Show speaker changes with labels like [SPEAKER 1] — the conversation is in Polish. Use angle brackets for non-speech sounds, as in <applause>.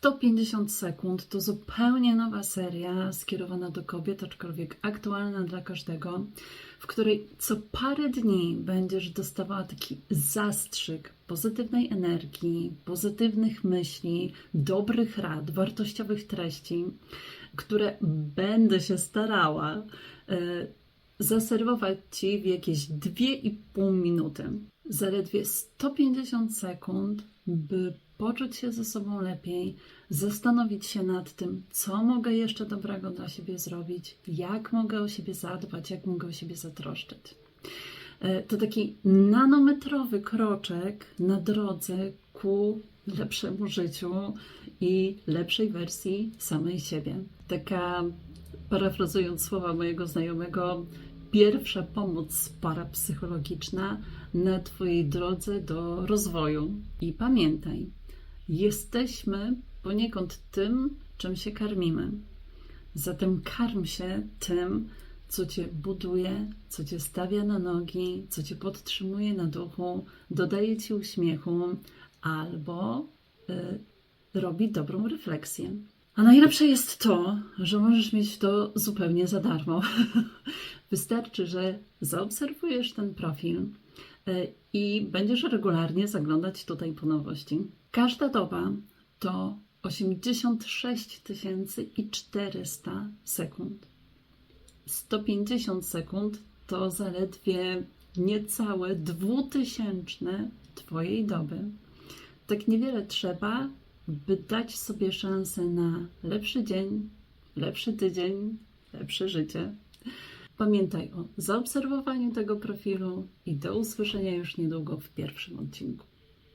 [SPEAKER 1] 150 sekund to zupełnie nowa seria skierowana do kobiet, aczkolwiek aktualna dla każdego, w której co parę dni będziesz dostawała taki zastrzyk pozytywnej energii, pozytywnych myśli, dobrych rad, wartościowych treści, które będę się starała e, zaserwować Ci w jakieś 2,5 minuty. Zaledwie 150 sekund, by poczuć się ze sobą lepiej, zastanowić się nad tym, co mogę jeszcze dobrego dla siebie zrobić, jak mogę o siebie zadbać, jak mogę o siebie zatroszczyć. E, To taki nanometrowy kroczek na drodze ku lepszemu życiu i lepszej wersji samej siebie. Taka, parafrazując słowa mojego znajomego, pierwsza pomoc parapsychologiczna na Twojej drodze do rozwoju. I pamiętaj, jesteśmy poniekąd tym, czym się karmimy. Zatem karm się tym, co cię buduje, co cię stawia na nogi, co cię podtrzymuje na duchu, dodaje ci uśmiechu albo y, robi dobrą refleksję. A najlepsze jest to, że możesz mieć to zupełnie za darmo. <laughs> Wystarczy, że zaobserwujesz ten profil y, i będziesz regularnie zaglądać tutaj po nowości. Każda doba to 86 400 sekund. 150 sekund to zaledwie niecałe dwutysięczne Twojej doby. Tak niewiele trzeba, by dać sobie szansę na lepszy dzień, lepszy tydzień, lepsze życie. Pamiętaj o zaobserwowaniu tego profilu i do usłyszenia już niedługo w pierwszym odcinku.